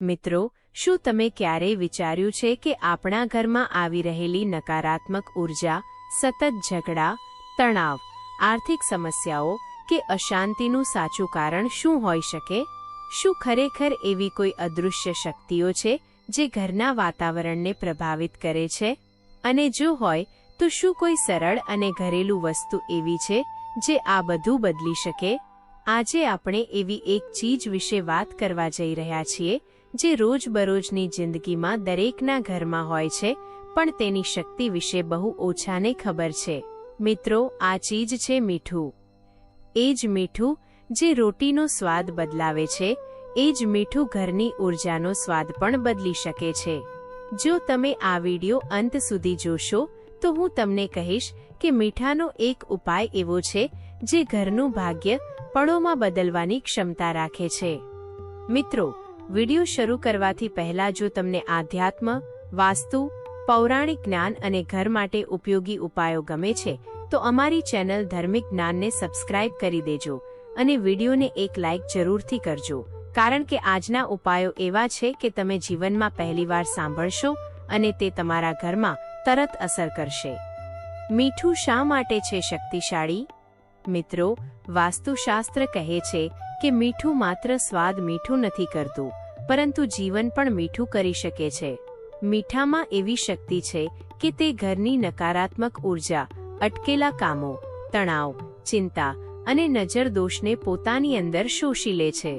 મિત્રો, શું તમે ક્યારેય વિચાર્યું છે કે આપણા ઘરમાં આવી રહેલી નકારાત્મક ઊર્જા, સતત ઝઘડા, તણાવ, આર્થિક સમસ્યાઓ કે અશાંતિનું સાચું કારણ શું હોઈ શકે? શું ખરેખર એવી કોઈ અદૃશ્ય શક્તિઓ છે જે ઘરના વાતાવરણને પ્રભાવિત કરે છે? અને જો હોય, તો શું કોઈ સરળ અને ઘરેલું વસ્તુ એવી છે જે આ બધું બદલી શકે? આજે આપણે એવી એક ચીજ વિશે વાત કરવા જઈ રહ્યા છીએ જે રોજબરોજની જિંદગીમાં દરેકના ઘરમાં હોય છે, પણ તેની શક્તિ વિશે બહુ ઓછાને ખબર છે. મિત્રો, આ ચીજ છે મીઠું. એ જ મીઠું જે રોટીનો સ્વાદ બદલાવે છે, એ જ મીઠું ઘરની ઊર્જાનો સ્વાદ પણ બદલી શકે છે. જો તમે આ વિડિયો અંત સુધી જોશો, તો હું તમને કહીશ કે મીઠાનો એક ઉપાય એવો છે, જે ઘરનું ભાગ્ય પળોમાં બદલવાની ક્ષમતા રાખે છે. મિત્રો વિડિયો શરૂ કરવાથી પહેલા જો તમને આધ્યાત્મ, વાસ્તુ, પૌરાણિક જ્ઞાન અને ઘર માટે ઉપયોગી ઉપાયો ગમે છે, તો અમારી ચેનલ ધાર્મિક જ્ઞાનને સબસ્ક્રાઇબ કરી દેજો અને વિડીયોને એક લાઇક જરૂરથી કરજો. કારણ કે આજના ઉપાયો એવા છે કે તમે જીવનમાં પહેલીવાર સાંભળશો અને તે તમારા ઘરમાં તરત અસર કરશે. મીઠું શા માટે છે શક્તિશાળી? મિત્રો, વાસ્તુશાસ્ત્ર કહે છે કે મીઠું માત્ર સ્વાદ મીઠું નથી કરતું, પરંતુ જીવન પણ મીઠું કરી શકે છે. મીઠામાં એવી શક્તિ છે કે તે ઘરની નકારાત્મક ઊર્જા, અટકેલા કામો, તણાવ, ચિંતા અને નજર દોષને પોતાની અંદર શોષી લે છે.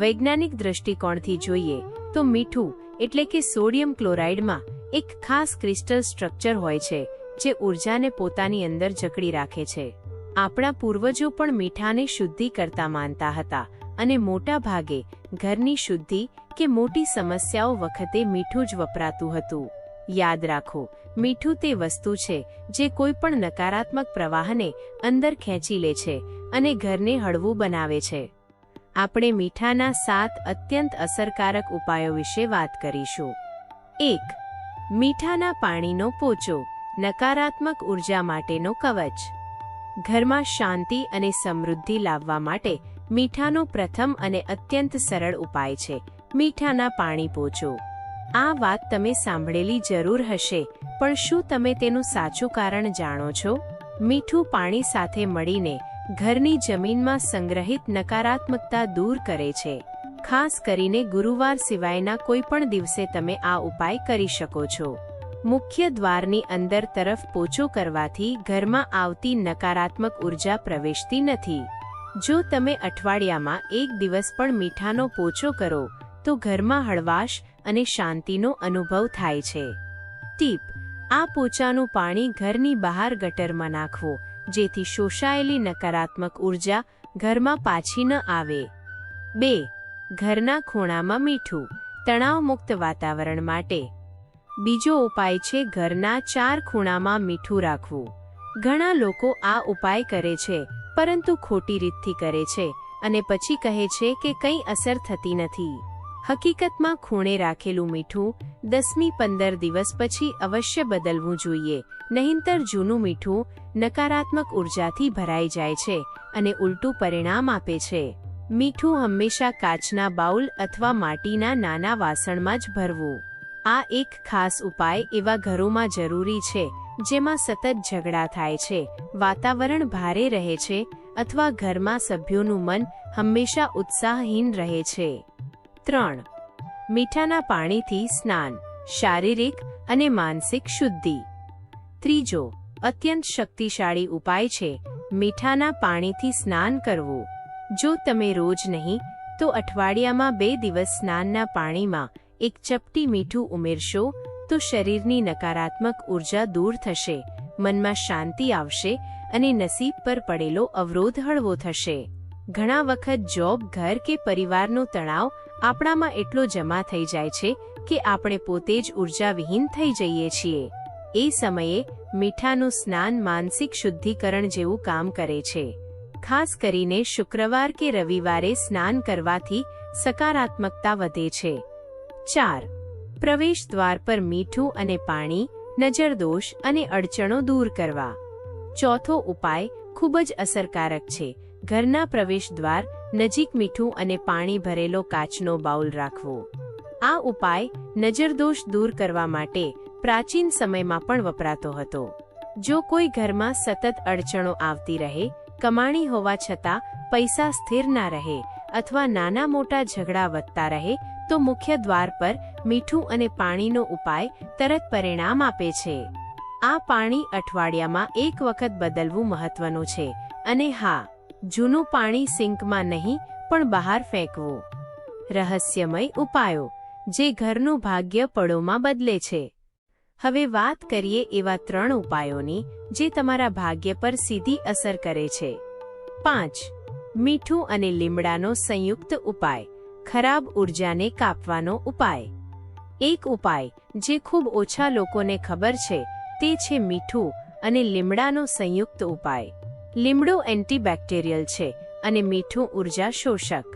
વૈજ્ઞાનિક દ્રષ્ટિકોણથી જોઈએ તો મીઠું એટલે કે સોડિયમ ક્લોરાઇડમાં એક ખાસ ક્રિસ્ટલ સ્ટ્રક્ચર હોય છે, જે ઉર્જાને પોતાની અંદર જકડી રાખે છે. આપણા પૂર્વજો પણ મીઠાને શુદ્ધિ કરતા માનતા હતા અને મોટા ભાગે ઘરની શુદ્ધિ કે મોટી સમસ્યાઓ વખતે મીઠું જ વપરાતું હતું. યાદ રાખો, મીઠું તે વસ્તુ છે જે કોઈ પણ નકારાત્મક પ્રવાહને અંદર ખેંચી લે છે અને ઘરને હળવું બનાવે છે. આપણે મીઠાના સાત અત્યંત અસરકારક ઉપાયો વિશે વાત કરીશું. એક, મીઠાના પાણીનો પોચો, નકારાત્મક ઊર્જા માટેનો કવચ. ઘરમાં શાંતિ અને સમૃદ્ધિ લાવવા માટે મીઠાનો પ્રથમ અને અત્યંત સરળ ઉપાય છે, મીઠાના પાણી પોચો. આ વાત તમે સાંભળેલી જરૂર હશે, પણ શું તમે તેનું સાચું કારણ જાણો છો? મીઠું પાણી સાથે મળીને ઘરની જમીનમાં સંગ્રહિત નકારાત્મકતા દૂર કરે છે. ખાસ કરીને ગુરુવાર સિવાયના કોઈ પણ દિવસે તમે આ ઉપાય કરી શકો છો. મુખ્ય દ્વારની અંદર તરફ પોચો કરવાથી ઘરમાં આવતી નકારાત્મક ઊર્જા પ્રવેશતી નથી. જો તમે અઠવાડિયામાં એક દિવસ પણ મીઠાનો પોચો કરો, તો ઘરમાં હળવાશ અને શાંતિનો અનુભવ થાય છે. ટીપ, આ પોચાનું પાણી ઘરની બહાર ગટરમાં નાખવો, જેથી શોષાયેલી નકારાત્મક ઊર્જા ઘરમાં પાછી ન આવે. બે, ઘરના ખૂણામાં મીઠું, તણાવમુક્ત વાતાવરણ માટે બીજો ઉપાય છે ઘરના ચાર ખૂણામાં મીઠું રાખવું. ઘણા લોકો આ ઉપાય કરે છે, પરંતુ ખોટી રીતથી કરે છે અને પછી કહે છે કે કંઈ અસર થતી નથી. હકીકતમાં ખૂણે રાખેલું મીઠું દસમી પંદર દિવસ પછી અવશ્ય બદલવું જોઈએ, નહીંતર જૂનું મીઠું નકારાત્મક ઉર્જાથી ભરાઈ જાય છે અને ઉલટું પરિણામ આપે છે. મીઠું હંમેશા કાચના બાઉલ અથવા માટીના નાના વાસણમાં જ ભરવું. આ એક ખાસ ઉપાય એવા ઘરોમાં જરૂરી છે, જેમાં સતત ઝઘડા થાય છે, વાતાવરણ ભારે રહે છે, અથવા ઘરમાં સભ્યોનું મન હંમેશા ઉત્સાહહીન રહે છે. ત્રણ. મીઠાના પાણીથી સ્નાન, શારીરિક અને માનસિક શુદ્ધિ. ત્રીજો, અત્યંત શક્તિશાળી ઉપાય છે, મીઠાના પાણીથી સ્નાન કરવું. જો તમે રોજ નહીં, તો અઠવાડિયામાં બે દિવસ સ્નાનના પાણીમાં એક ચપટી મીઠું ઉમેરશો તો શરીરની નકારાત્મક ઊર્જા દૂર થશે, મનમાં શાંતિ આવશે અને નસીબ પર પડેલો અવરોધ હળવો થશે. ઘણા વખત જોબ, ઘર કે પરિવારનો તણાવ આપણામાં એટલો જમા થઈ જાય છે કે આપણે પોતે જ ઉર્જાવિહીન થઈ જઈએ છીએ. એ સમયે મીઠાનું સ્નાન માનસિક શુદ્ધિકરણ જેવું કામ કરે છે. ખાસ કરીને શુક્રવાર કે રવિવારે સ્નાન કરવાથી સકારાત્મકતા વધે છે. ચાર. પ્રવેશ દ્વાર પર મીઠું અને પાણી, નજરદોષ અને અડચણો દૂર કરવા. ચોથો ઉપાય ખૂબ જ અસરકારક છે. ઘરના પ્રવેશ દ્વાર, નજીક મીઠું અને પાણી ભરેલો કાચનો બાઉલ રાખવો. આ ઉપાય નજરદોષ દૂર કરવા માટે પ્રાચીન સમયમાં પણ વપરાતો હતો. જો કોઈ ઘરમાં સતત અડચણો આવતી રહે, કમાણી હોવા છતાં પૈસા સ્થિર ના રહે અથવા નાના મોટા ઝઘડા વધતા રહે તો મુખ્ય દ્વાર પર મીઠું અને પાણીનો ઉપાય તરત પરિણામ આપે છે. આ પાણી અઠવાડિયામાં એક વખત બદલવું મહત્વનું છે. અને હા, જૂનું પાણી સિંકમાં નહીં, પણ બહાર ફેંકવું. રહસ્યમય ઉપાયો, જે ઘરનું ભાગ્ય પળોમાં બદલે છે. હવે વાત કરીએ એવા ત્રણ ઉપાયોની, જે તમારા ભાગ્ય પર સીધી અસર કરે છે. પાંચ, મીઠું અને લીમડાનો સંયુક્ત ઉપાય. ખરાબ ઉર્જાને કાપવાનો ઉપાય. એક ઉપાય, જે ખૂબ ઓછા લોકોને ખબર છે, તે છે મીઠું અને લીમડાનો સંયુક્ત ઉપાય. લીમડો એન્ટીબેક્ટેરિયલ છે અને મીઠું ઊર્જા શોષક.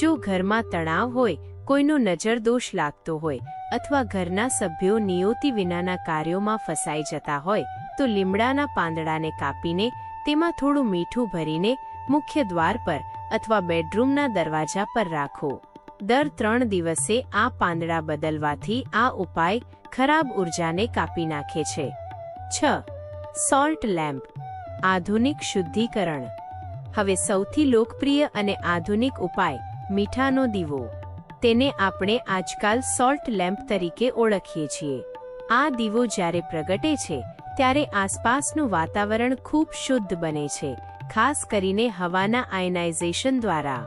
જો ઘરમાં તણાવ હોય, કોઈનો નજરદોષ લાગતો હોય અથવા ઘરના સભ્યો નિયોતિ વિનાના કાર્યોમાં ફસાઈ જતા હોય, તો લીમડાના પાંદડાને કાપીને તેમાં થોડું મીઠું ભરીને મુખ્ય દ્વાર પર અથવા બેડરૂમના દરવાજા પર રાખો. દર ત્રણ દિવસે આ પાંદડા બદલવાથી આ ઉપાય ખરાબ ઉર્જાને કાપી નાખે છે. છ. Salt lamp. આધુનિક શુદ્ધિકરણ. હવે સૌથી લોકપ્રિય અને આધુનિક ઉપાય, મીઠાનો દીવો. તેને આપણે આજકાલ સોલ્ટ લેમ્પ તરીકે ઓળખીએ છીએ. આ દીવો જ્યારે પ્રગટે છે, ત્યારે આસપાસનું વાતાવરણ ખૂબ શુદ્ધ બને છે. ખાસ કરીને હવાના આયનાઇઝેશન દ્વારા.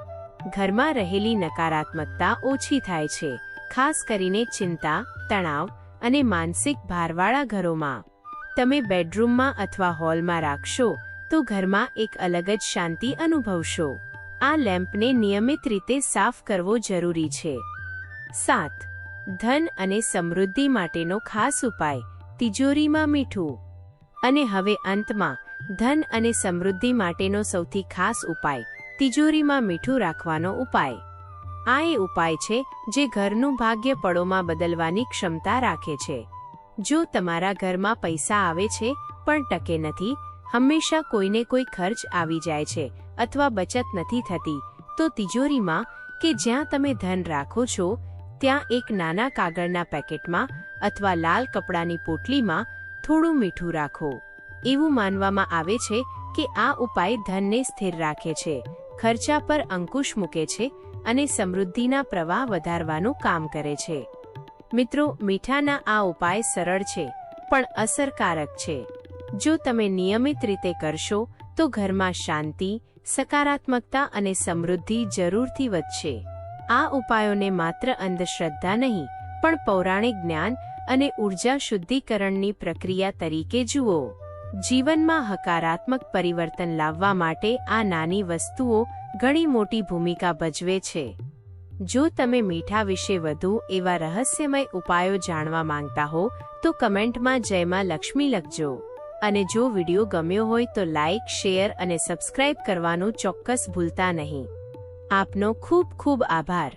ઘરમાં રહેલી નકારાત્મકતા ઓછી થાય છે, ખાસ કરીને ચિંતા, તણાવ અને માનસિક ભારવાળા ઘરોમાં. તમે બેડરૂમમાં અથવા હોલમાં રાખશો, તો ઘરમાં એક અલગ જ શાંતિ અનુભવશો. આ લેમ્પને નિયમિત રીતે સાફ કરવો જરૂરી છે. સાત, ધન અને સમૃદ્ધિ માટેનો ખાસ ઉપાય, તિજોરીમાં મીઠું. અને હવે અંતમાં ધન અને સમૃદ્ધિ માટેનો સૌથી ખાસ ઉપાય, તિજોરીમાં મીઠું રાખવાનો ઉપાય. આ એ ઉપાય છે, જે ઘરનું ભાગ્ય પળોમાં બદલવાની ક્ષમતા રાખે છે. જો તમારા ઘરમાં પૈસા આવે છે, પણ ટકે નથી, હંમેશા કોઈને કોઈ ખર્ચ આવી જાય છે, અથવા બચત નથી થતી, તો તિજોરીમાં, કે જ્યાં તમે ધન રાખો છો, ત્યાં એક નાના કાગળના પેકેટમાં, અથવા લાલ કપડાની પોટલીમાં, થોડું મીઠું રાખો. એવું માનવામાં આવે છે કે આ ઉપાય ધનને સ્થિર રાખે છે, ખર્ચા પર અંકુશ મૂકે છે અને સમૃદ્ધિના પ્રવાહ વધારવાનું કામ કરે છે. મિત્રો, મીઠાના આ ઉપાય સરળ છે, પણ અસરકારક છે. જો તમે નિયમિત રીતે કરશો, તો ઘરમાં શાંતિ, સકારાત્મકતા અને સમૃદ્ધિ જરૂરથી વધશે. આ ઉપાયોને માત્ર અંધશ્રદ્ધા નહીં, પણ પૌરાણિક જ્ઞાન અને ઊર્જા શુદ્ધિકરણની પ્રક્રિયા તરીકે જુઓ. જીવનમાં હકારાત્મક પરિવર્તન લાવવા માટે આ નાની વસ્તુઓ ઘણી મોટી ભૂમિકા ભજવે છે. જો તમે મીઠા વિશે વધુ એવા રહસ્યમય ઉપાયો જાણવા માંગતા હો, તો કમેન્ટમાં જયમાં લક્ષ્મી લખજો. અને જો વીડિયો ગમ્યો હોય તો લાઇક શેર અને સબસ્ક્રાઇબ કરવાનું ચોક્કસ ભૂલતા નહીં. આપનો ખૂબ ખૂબ આભાર.